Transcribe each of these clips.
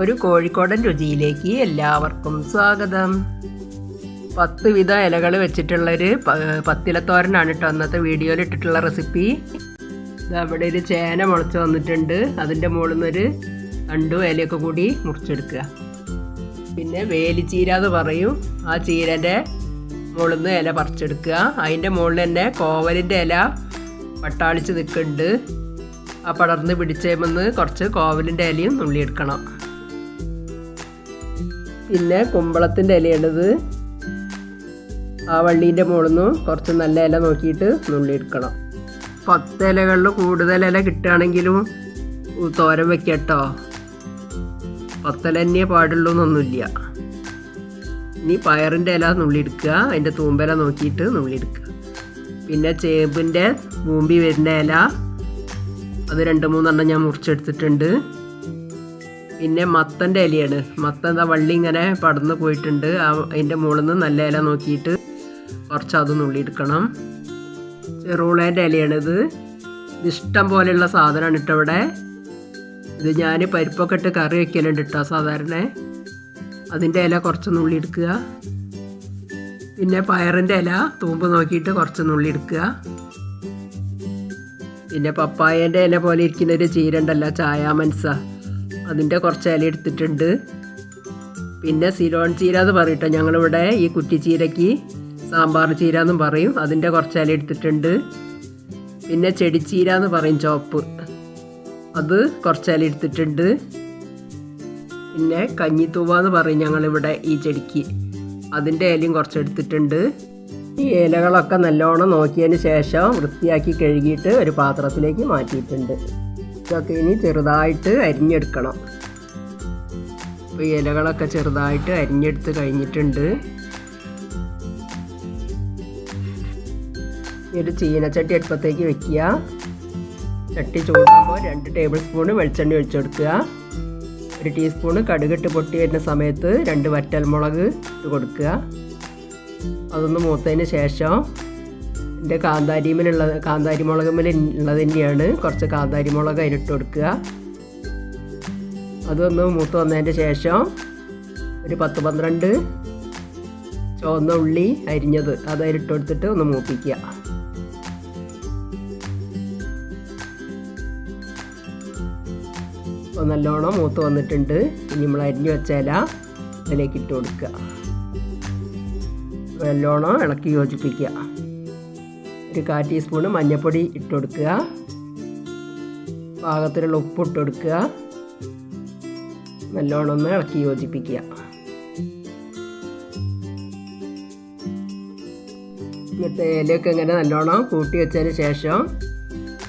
ഒരു കോഴിക്കോടൻ രുചിയിലേക്ക് എല്ലാവർക്കും സ്വാഗതം. പത്ത് വിധ ഇലകൾ വെച്ചിട്ടുള്ളൊരു പത്തിലത്തോരനാണ് കേട്ടോ അന്നത്തെ വീഡിയോയിൽ ഇട്ടിട്ടുള്ള റെസിപ്പി. അവിടെ ഒരു ചേന മുളച്ച് വന്നിട്ടുണ്ട്. അതിന്റെ മുകളിൽ നിന്നൊരു രണ്ടു ഇലയൊക്കെ കൂടി മുറിച്ചെടുക്കുക. പിന്നെ വേലിച്ചീര എന്ന് പറയും. ആ ചീരന്റെ മുകളിൽ നിന്ന് ഇല പറിച്ചെടുക്കുക. അതിന്റെ മുകളിൽ തന്നെ കോവലിന്റെ ഇല പട്ടാളിച്ച് നിൽക്കുന്നുണ്ട്. ആ പടർന്ന് പിടിച്ചേമെന്ന് കുറച്ച് കോവലിന്റെ ഇലയും നുള്ളിയെടുക്കണം. പിന്നെ കുമ്പളത്തിന്റെ ഇലയാണിത്. ആ വള്ളീന്റെ മുകളിൽ നിന്ന് കുറച്ച് നല്ല ഇല നോക്കിയിട്ട് നുള്ളി എടുക്കണം പത്ത് ഇലകളിൽ കൂടുതൽ ഇല കിട്ടുകയാണെങ്കിലും തോരൻ വെക്കട്ടോ പത്തല തന്നെ പാടുള്ളൂ എന്നൊന്നുമില്ല. ഇനി പയറിന്റെ ഇല നുള്ളിയെടുക്കുക. അതിന്റെ തൂമ്പല നോക്കിയിട്ട് നുള്ളിയെടുക്കുക. പിന്നെ ചേമ്പിന്റെ മൂമ്പി വരുന്ന ഇല. അത് രണ്ട് മൂന്നെണ്ണം ഞാൻ മുറിച്ചെടുത്തിട്ടുണ്ട്. പിന്നെ മത്തന്റെ ഇലയാണ്. മത്തൻ വള്ളി ഇങ്ങനെ പടന്ന് പോയിട്ടുണ്ട്. ആ അതിന്റെ മുകളിൽ നിന്ന് നല്ല ഇല നോക്കിയിട്ട് കുറച്ച് അത് നുള്ളിയെടുക്കണം ചെറുളേന്റെ ഇലയാണിത്. ഇത് ഇഷ്ടം പോലെയുള്ള സാധനമാണ് ഇട്ടോ ഇവിടെ. ഇത് ഞാൻ പരിപ്പൊക്കെ ഇട്ട് കറി വയ്ക്കലുണ്ട് കേട്ടോ സാധാരണ. അതിന്റെ ഇല കുറച്ച് നുള്ളിയെടുക്കുക പിന്നെ പയറിന്റെ ഇല തൂമ്പ് നോക്കിയിട്ട് കുറച്ച് നുള്ളിയെടുക്കുക പിന്നെ പപ്പായേന്റെ ഇല പോലെ ഇരിക്കുന്ന ഒരു ചീര ചായാമൻസ. അതിന്റെ കുറച്ച് ഇല എടുത്തിട്ടുണ്ട്. പിന്നെ സിലോൺ ചീര എന്ന് പറയട്ടോ ഞങ്ങളിവിടെ ഈ കുറ്റിച്ചീരയ്ക്ക് സാമ്പാർ ചീര എന്നും പറയും. അതിന്റെ കുറച്ച് ഇല എടുത്തിട്ടുണ്ട്. പിന്നെ ചെടിച്ചീര എന്ന് പറയും ചോപ്പ് അത് കുറച്ച് ഇല എടുത്തിട്ടുണ്ട്. പിന്നെ കഞ്ഞിത്തൂവ എന്ന് പറയും ഞങ്ങളിവിടെ ഈ ചെടിക്ക്. അതിന്റെ ഇലയും കുറച്ച് എടുത്തിട്ടുണ്ട്. ഈ ഇലകളൊക്കെ നല്ലോണം നോക്കിയതിന് ശേഷം വൃത്തിയാക്കി കഴുകിയിട്ട് ഒരു പാത്രത്തിലേക്ക് മാറ്റിയിട്ടുണ്ട്. ഇതൊക്കെ ഇനി ചെറുതായിട്ട് അരിഞ്ഞെടുക്കണം. അപ്പോൾ ഇലകളൊക്കെ ചെറുതായിട്ട് അരിഞ്ഞെടുത്ത് കഴിഞ്ഞിട്ടുണ്ട്. ഒരു ചീനച്ചട്ടി അടുപ്പത്തേക്ക് വെക്കുക. ചട്ടി ചൂടാകുമ്പോൾ രണ്ട് ടേബിൾ സ്പൂണ് വെളിച്ചെണ്ണ ഒഴിച്ചെടുക്കുക ഒരു ടീസ്പൂണ് കടുകിട്ട് പൊട്ടി വരുന്ന സമയത്ത് രണ്ട് വറ്റൽമുളക് ഇട്ട് കൊടുക്കുക. അതൊന്ന് മൂത്തതിന് ശേഷം എന്റെ കാന്താരിമേലുള്ള കാന്താരി മുളകുമേൽ ഉള്ളത് തന്നെയാണ്. കുറച്ച് കാന്താരി മുളക് അതിലിട്ട് കൊടുക്കുക. അതൊന്ന് മൂത്ത് വന്നതിന്റെ ശേഷം ഒരു പത്ത് പന്ത്രണ്ട് ചുവന്ന ഉള്ളി അരിഞ്ഞത് അത് അതിലിട്ട് കൊടുത്തിട്ട് ഒന്ന് മൂപ്പിക്കുക. അപ്പോൾ നല്ലോണം മൂത്ത് വന്നിട്ടുണ്ട്. ഇനി നമ്മൾ അരിഞ്ഞു വെച്ചാല അതിലേക്ക് ഇട്ട് കൊടുക്കുക. നല്ലോണം ഇളക്കി യോജിപ്പിക്കുക. ഒരു കാ ടീസ്പൂണ് മഞ്ഞൾപ്പൊടി ഇട്ട് കൊടുക്കുക പാകത്തിലുള്ള ഉപ്പ് ഇട്ട് കൊടുക്കുക നല്ലോണം ഒന്ന് ഇളക്കി യോജിപ്പിക്കുക. എന്നിട്ട് ഇലയൊക്കെ ഇങ്ങനെ നല്ലോണം കൂട്ടി വെച്ചതിന് ശേഷം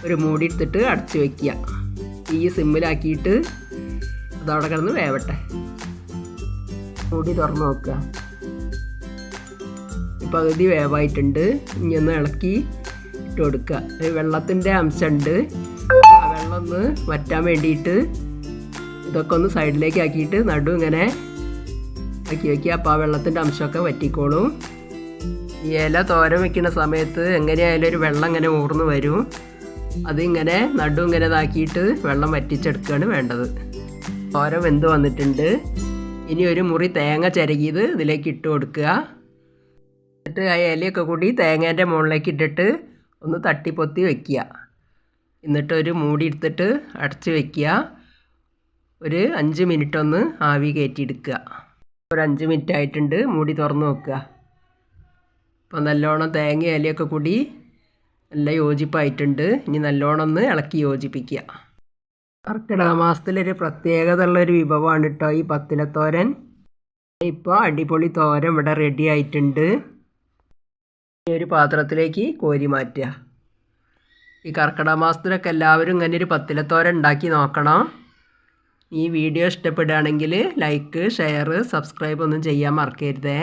ഒരു മൂടി എടുത്തിട്ട് അടച്ചു വയ്ക്കുക ഈ സിമ്മിലാക്കിയിട്ട് അതവിടെ കിടന്ന് വേവട്ടെ. മൂടി തുറന്ന് നോക്കുക. പകുതി വേവായിട്ടുണ്ട്. ഇനി ഒന്ന് ഇളക്കി ഇട്ട് കൊടുക്കുക വെള്ളത്തിന്റെ അംശമുണ്ട്. ആ വെള്ളം ഒന്ന് വറ്റാൻ വേണ്ടിയിട്ട് ഇതൊക്കെ ഒന്ന് സൈഡിലേക്ക് ആക്കിയിട്ട് നടു ഇങ്ങനെ ആക്കി വയ്ക്കുക അപ്പോൾ ആ വെള്ളത്തിന്റെ അംശമൊക്കെ വറ്റിക്കോളും. ഇല തോരൻ വെക്കുന്ന സമയത്ത് എങ്ങനെയായാലും ഒരു വെള്ളം ഇങ്ങനെ ഊർന്ന് വരും. അതിങ്ങനെ നടു ഇങ്ങനെ ഇതാക്കിയിട്ട് വെള്ളം വറ്റിച്ചെടുക്കുകയാണ് വേണ്ടത്. തോരം വെന്ത് വന്നിട്ടുണ്ട്. ഇനി ഒരു മുറി തേങ്ങ ചിരകിയത് ഇതിലേക്ക് ഇട്ട് കൊടുക്കുക. എന്നിട്ട് ആ ഇലയൊക്കെ കൂടി തേങ്ങേന്റെ മുകളിലേക്ക് ഇട്ടിട്ട് ഒന്ന് തട്ടിപ്പൊത്തി വെക്കുക. എന്നിട്ടൊരു മൂടി എടുത്തിട്ട് അടച്ച് വെക്കുക. ഒരു അഞ്ച് മിനിറ്റ് ഒന്ന് ആവി കയറ്റിയെടുക്കുക. ഒരു അഞ്ച് മിനിറ്റ് ആയിട്ടുണ്ട്. മൂടി തുറന്ന് വെക്കുക. അപ്പോൾ നല്ലോണം തേങ്ങ ഇലയൊക്കെ കൂടി നല്ല യോജിപ്പായിട്ടുണ്ട്. ഇനി നല്ലോണം ഒന്ന് ഇളക്കി യോജിപ്പിക്കുക. കർക്കിടക മാസത്തിലൊരു പ്രത്യേകത ഉള്ളൊരു വിഭവമാണ് കേട്ടോ ഈ പത്തിലത്തോരൻ. ഇപ്പോൾ അടിപൊളി തോരൻ ഇവിടെ റെഡി ആയിട്ടുണ്ട്. ഇനി ഒരു പാത്രത്തിലേക്ക് കോരി മാറ്റുക. ഈ കർക്കിടക മാസത്തിലൊക്കെ എല്ലാവരും ഇങ്ങനെ ഒരു പത്തിലത്തോര ഉണ്ടാക്കി നോക്കണം. ഈ വീഡിയോ ഇഷ്ടപ്പെടുകയാണെങ്കിൽ ലൈക്ക് ഷെയർ സബ്സ്ക്രൈബ് ഒന്നും ചെയ്യാൻ മറക്കരുതേ.